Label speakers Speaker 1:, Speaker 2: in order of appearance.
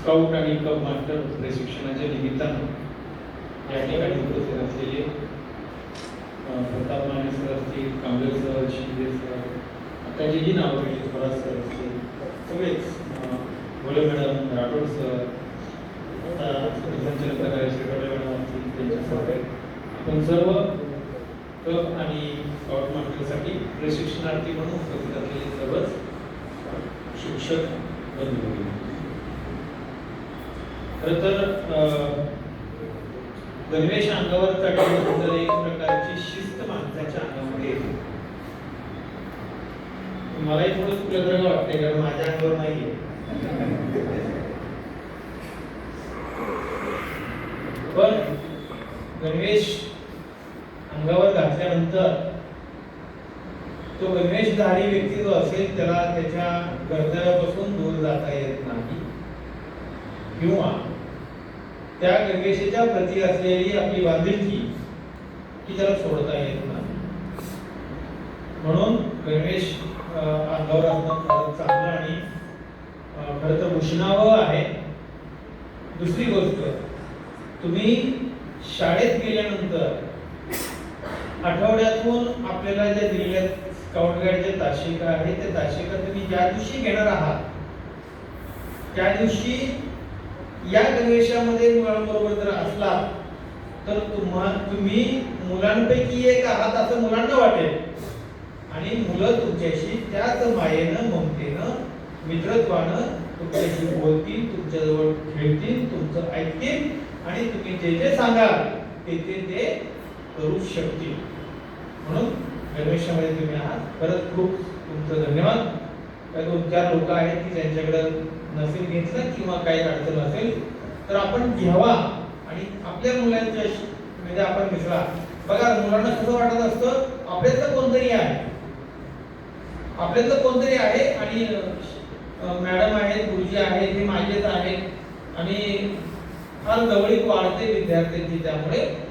Speaker 1: Scout आणि cup master प्रशिक्षणाच्या निमित्तानं या ठिकाणी उपस्थित असलेले प्रताप माने सर असतील कांबळे सर शिंदे सर आता जे जी नावं घेतली स्वराज सर असतील सगळेच भोले मॅडम राठोड सर संचालक प्रकारे मॅडम असतील त्यांच्यासह आपण सर्व कप आणि स्काउट मास्टरसाठी प्रशिक्षणार्थी म्हणून उपस्थित असलेले सर्वच शिक्षक बंधू खरं तर गणवेश अंगावर चढल्यानंतर एक प्रकारची शिस्त माणसाच्या अंगामध्ये येते. मलाही थोडं चुकल्यासारखं वाटते कारण माझ्या अंगावर नाहीये. पण गणवेश अंगावर घातल्यानंतर तो गणवेशधारी व्यक्ती जो असेल त्याला त्याच्या गर्दळापासून दूर जाता येत नाही. किंवा त्या गणवेशाच्या प्रती असलेली आपली बांधिलकी की त्याला सोडता येत नाही. म्हणून गणवेश अंगावर असणं फार चांगलं आणि खरं तर उष्णावं आहे. दुसरी गोष्ट तुम्ही शाळेत गेल्यानंतर आठवड्यातून आपल्याला ज्या दिलेल्या स्काउट गाईडच्या ताशिका आहे त्या ताशिका तुम्ही ज्या दिवशी घेणार आहात त्या दिवशी या गणवेशामध्ये मुलांबरोबर जर असला तर तुम्हा तुम्ही मुलांपैकी एक आहात असं मुलांना वाटेल. आणि मुलं तुमच्याशी त्याच मायेनं ममतेनं मित्रत्वानं तुमच्याशी बोलतील तुमच्याजवळ खेळतील तुमचं ऐकतील आणि तुम्ही जे जे सांगाल ते ते ते करू शकतील. म्हणून गणवेशामध्ये तुम्ही आहात. परत खूप तुमचं धन्यवाद. काही दोन चार लोक आहेत की ज्यांच्याकडे नसेल घेतलं किंवा काही अडचण असेल तर आपण घ्यावा. आणि आपल्या मुलांच्या म्हणजे आपण मिसळा. बघा मुलांना कसं वाटत असतं? आपल्यातलं कोणतरी आहे. आपल्यातलं कोणतरी आहे आणि मॅडम आहेत गुरुजी आहेत हे माझेच आहेत. आणि फार जवळीक वाढते विद्यार्थ्यांची त्यामुळे.